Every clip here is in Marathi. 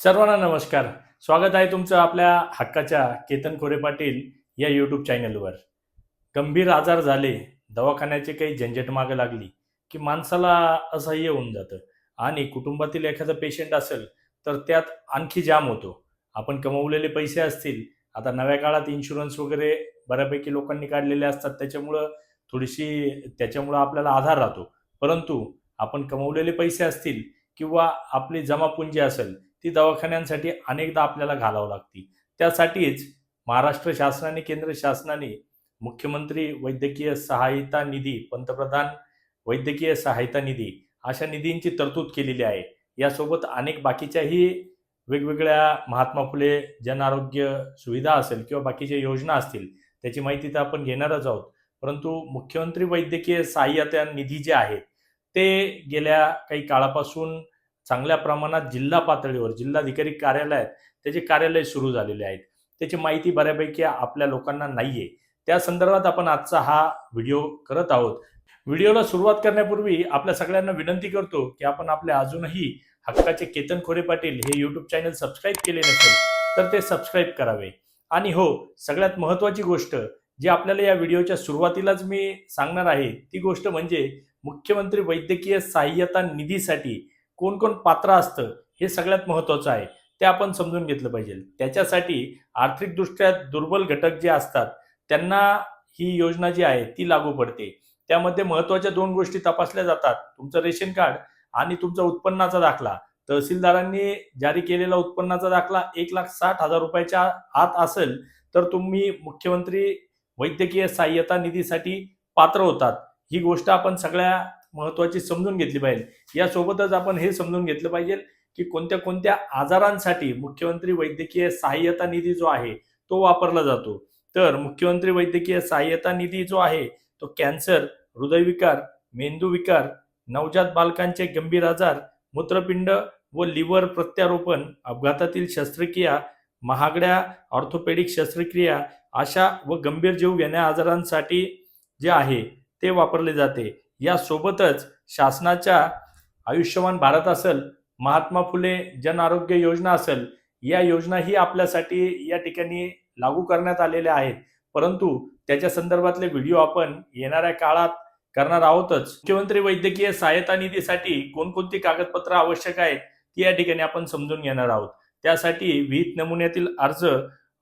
सर्वांना नमस्कार. स्वागत आहे तुमचं आपल्या हक्काच्या केतन खोरे पाटील या यूट्यूब चॅनलवर गंभीर आजार झाले दवाखान्याचे काही झंझट मागं लागली की माणसाला असह्य होऊन जातं. आणि कुटुंबातील एखादा पेशंट असेल तर त्यात आणखी जाम होतो. आपण कमवलेले पैसे असतील आता नव्या काळात इन्शुरन्स वगैरे बऱ्यापैकी लोकांनी काढलेले असतात त्याच्यामुळं थोडीशी त्याच्यामुळं आपल्याला आधार राहतो. परंतु आपण कमवलेले पैसे असतील किंवा आपली जमापुंजी असेल ती दवाखान्यांसाठी अनेकदा आपल्याला घालावं लागते. त्यासाठीच महाराष्ट्र शासनाने केंद्र शासनाने मुख्यमंत्री वैद्यकीय सहायता निधी पंतप्रधान वैद्यकीय सहायता निधी अशा निधींची तरतूद केलेली आहे. यासोबत अनेक बाकीच्याही वेगवेगळ्या महात्मा फुले जन आरोग्य सुविधा असेल किंवा बाकीच्या योजना असतील त्याची माहिती तर आपण घेणारच आहोत. परंतु मुख्यमंत्री वैद्यकीय सहाय्यता निधी जे आहेत ते गेल्या काही काळापासून चांगल्या प्रमाणात जिल्हा पातळीवर जिल्हाधिकारी कार्यालयात त्याचे कार्यालय सुरू झालेले आहेत. त्याची माहिती बऱ्यापैकी आपल्या लोकांना नाहीये. त्या संदर्भात आपण आजचा हा व्हिडिओ करत आहोत. व्हिडिओला सुरुवात करण्यापूर्वी आपल्या सगळ्यांना विनंती करतो की आपण आपल्या अजूनही हक्काचे केतन खोरे पाटील हे यूट्यूब चॅनल सबस्क्राईब केले नसेल तर ते सबस्क्राईब करावे. आणि हो सगळ्यात महत्त्वाची गोष्ट जी आपल्याला या व्हिडिओच्या सुरुवातीलाच मी सांगणार आहे ती गोष्ट म्हणजे मुख्यमंत्री वैद्यकीय सहाय्यता निधीसाठी कोण कोण पात्र असतं हे सगळ्यात महत्त्वाचं आहे. ते आपण समजून घेतलं पाहिजे. त्याच्यासाठी आर्थिकदृष्ट्या दुर्बल घटक जे असतात त्यांना ही योजना जी आहे ती लागू पडते. त्यामध्ये महत्त्वाच्या दोन गोष्टी तपासल्या जातात. तुमचं रेशन कार्ड आणि तुमचा उत्पन्नाचा दाखला. तहसीलदारांनी जारी केलेला उत्पन्नाचा दाखला एक लाख साठ हजार रुपयाच्या आत असेल तर तुम्ही मुख्यमंत्री वैद्यकीय सहाय्यता निधीसाठी पात्र होतात. ही गोष्ट आपण सगळ्या महत्वाची समजून घेतली पाहिजे. यासोबतच आपण हे समजून घेतलं पाहिजे की कोणत्या कोणत्या आजारांसाठी मुख्यमंत्री वैद्यकीय सहाय्यता निधी जो आहे तो वापरला जातो. तर मुख्यमंत्री वैद्यकीय सहाय्यता निधी जो आहे तो कॅन्सर हृदयविकार मेंदूविकार नवजात बालकांचे गंभीर आजार मूत्रपिंड व लिव्हर प्रत्यारोपण अपघातातील शस्त्रक्रिया महागड्या ऑर्थोपेडिक शस्त्रक्रिया अशा व गंभीर जीव घेण्या आजारांसाठी जे आहे ते वापरले जाते. यासोबतच शासनाच्या आयुष्यमान भारत असेल महात्मा फुले जन आरोग्य योजना असेल या योजनाही आपल्यासाठी या ठिकाणी लागू करण्यात आलेल्या आहेत. परंतु त्याच्या संदर्भातले व्हिडिओ आपण येणाऱ्या काळात करणार आहोतच. मुख्यमंत्री वैद्यकीय सहायता निधीसाठी कोणकोणती कागदपत्र आवश्यक आहेत ती या ठिकाणी आपण समजून घेणार आहोत. त्यासाठी विहित नमुन्यातील अर्ज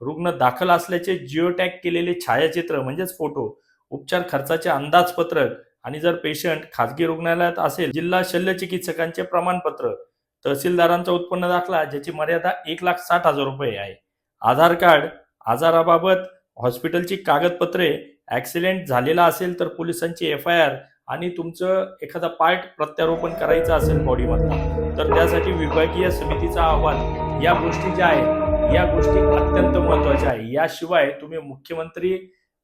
रुग्ण दाखल असल्याचे जिओटॅग केलेले छायाचित्र म्हणजेच फोटो उपचार खर्चाचे अंदाजपत्रक आणि जर पेशंट खाजगी रुग्णालयात असेल जिल्हा शल्य चिकित्सकांचे प्रमाणपत्र तहसीलदारांचा उत्पन्न दाखला ज्याची मर्यादा एक लाख साठ हजार रुपये आहे. आधार कार्ड आजाराबाबत हॉस्पिटलची कागदपत्रे ॲक्सिडेंट झालेला असेल तर पोलिसांची एफ आय आर आणि तुमचं एखादा पार्ट प्रत्यारोपण करायचं असेल बॉडीमधला तर त्यासाठी विभागीय समितीचा अहवाल या गोष्टी ज्या आहेत या गोष्टी अत्यंत महत्त्वाच्या आहे. याशिवाय तुम्ही मुख्यमंत्री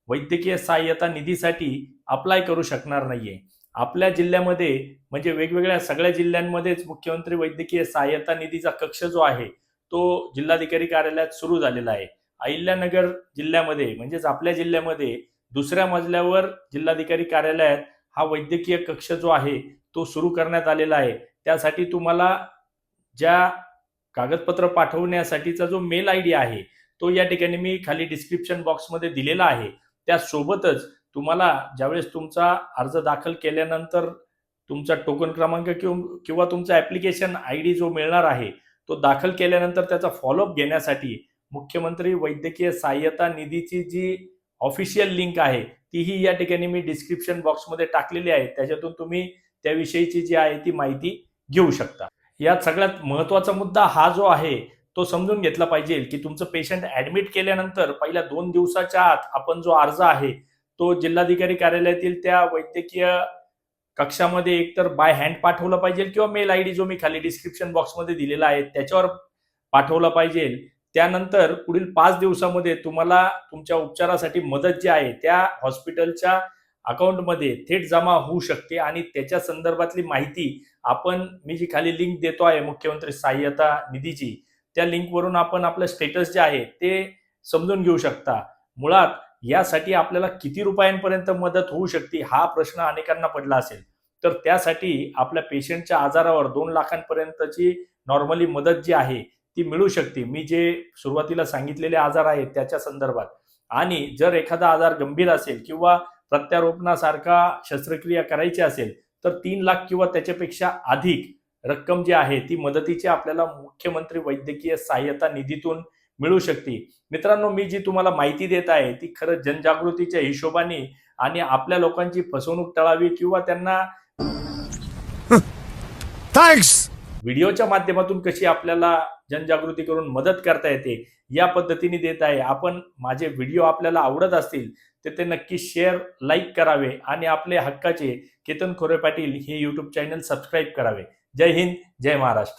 वैद्यकीय सहाय्यता निधीसाठी अप्लाय करू शकणार नाहीये. आपल्या जिल्ह्यामध्ये म्हणजे वेगवेगळ्या सगळ्या जिल्ह्यांमध्येच मुख्यमंत्री वैद्यकीय सहाय्यता निधीचा कक्ष जो आहे तो जिल्हाधिकारी कार्यालयात सुरू झालेला आहे. अहिल्यानगर जिल्ह्यामध्ये म्हणजेच आपल्या जिल्ह्यामध्ये दुसऱ्या मजल्यावर जिल्हाधिकारी कार्यालयात हा वैद्यकीय कक्ष जो आहे तो सुरू करण्यात आलेला आहे. त्यासाठी तुम्हाला ज्या कागदपत्र पाठवण्यासाठीचा जो मेल आय डी आहे तो या ठिकाणी मी खाली डिस्क्रिप्शन बॉक्समध्ये दिलेला आहे. त्यासोबतच तुम्हाला ज्यावेळेस तुमचा अर्ज दाखल केल्यानंतर तुमचा टोकन क्रमांक किंवा किंवा तुमचा ॲप्लिकेशन आय डी जो मिळणार आहे तो दाखल केल्यानंतर त्याचा फॉलोअप घेण्यासाठी मुख्यमंत्री वैद्यकीय सहाय्यता निधीची जी ऑफिशियल लिंक आहे तीही या ठिकाणी मी डिस्क्रिप्शन बॉक्समध्ये टाकलेली आहे. त्याच्यातून तुम्ही त्याविषयीची जी आहे ती माहिती घेऊ शकता. यात सगळ्यात महत्त्वाचा मुद्दा हा जो आहे तो समजून घेतला पाहिजे की तुमचं पेशंट ऍडमिट केल्यानंतर पहिल्या दोन दिवसाच्या आत आपण जो अर्ज आहे तो जिल्हाधिकारी कार्यालयातील त्या वैद्यकीय कक्षामध्ये एकतर बाय हँड पाठवलं पाहिजे किंवा मेल आय डी जो मी खाली डिस्क्रिप्शन बॉक्समध्ये दिलेला आहे त्याच्यावर पाठवलं पाहिजे. त्यानंतर पुढील पाच दिवसामध्ये तुम्हाला तुमच्या उपचारासाठी मदत जी आहे त्या हॉस्पिटलच्या अकाउंटमध्ये थेट जमा होऊ शकते आणि त्याच्या संदर्भातली माहिती आपण मी जी खाली लिंक देतो आहे मुख्यमंत्री सहाय्यता निधीची त्या लिंकवरून आपण आपलं स्टेटस जे आहे ते समजून घेऊ शकता. मुळात यासाठी आपल्याला किती रुपयांपर्यंत मदत होऊ शकते हा प्रश्न अनेकांना पडला असेल. तर त्यासाठी आपल्या पेशंटच्या आजारावर दोन लाखांपर्यंतची नॉर्मली मदत जी आहे ती मिळू शकते. मी जे सुरुवातीला सांगितलेले आजार आहेत त्याच्या संदर्भात. आणि जर एखादा आजार गंभीर असेल किंवा प्रत्यारोपणासारखा शस्त्रक्रिया करायची असेल तर तीन लाख किंवा त्याच्यापेक्षा अधिक रक्कम जी आहे ती मदतीची आपल्याला मुख्यमंत्री वैद्यकीय सहाय्यता निधीतून मिळू शकते. मित्रांनो मी जी तुम्हाला माहिती देत आहे ती खरं जनजागृतीच्या हिशोबाने आणि आपल्या लोकांची फसवणूक टळावी किंवा त्यांना थँक्स व्हिडिओच्या माध्यमातून कशी आपल्याला जनजागृती करून मदत करता येते या पद्धतीने देत आहे. आपण माझे व्हिडिओ आपल्याला आवडत असतील तर ते नक्की शेअर लाईक करावे आणि आपले हक्काचे केतन खोरे पाटील हे युट्यूब चॅनल सबस्क्राईब करावे. जय हिंद जय महाराष्ट्र.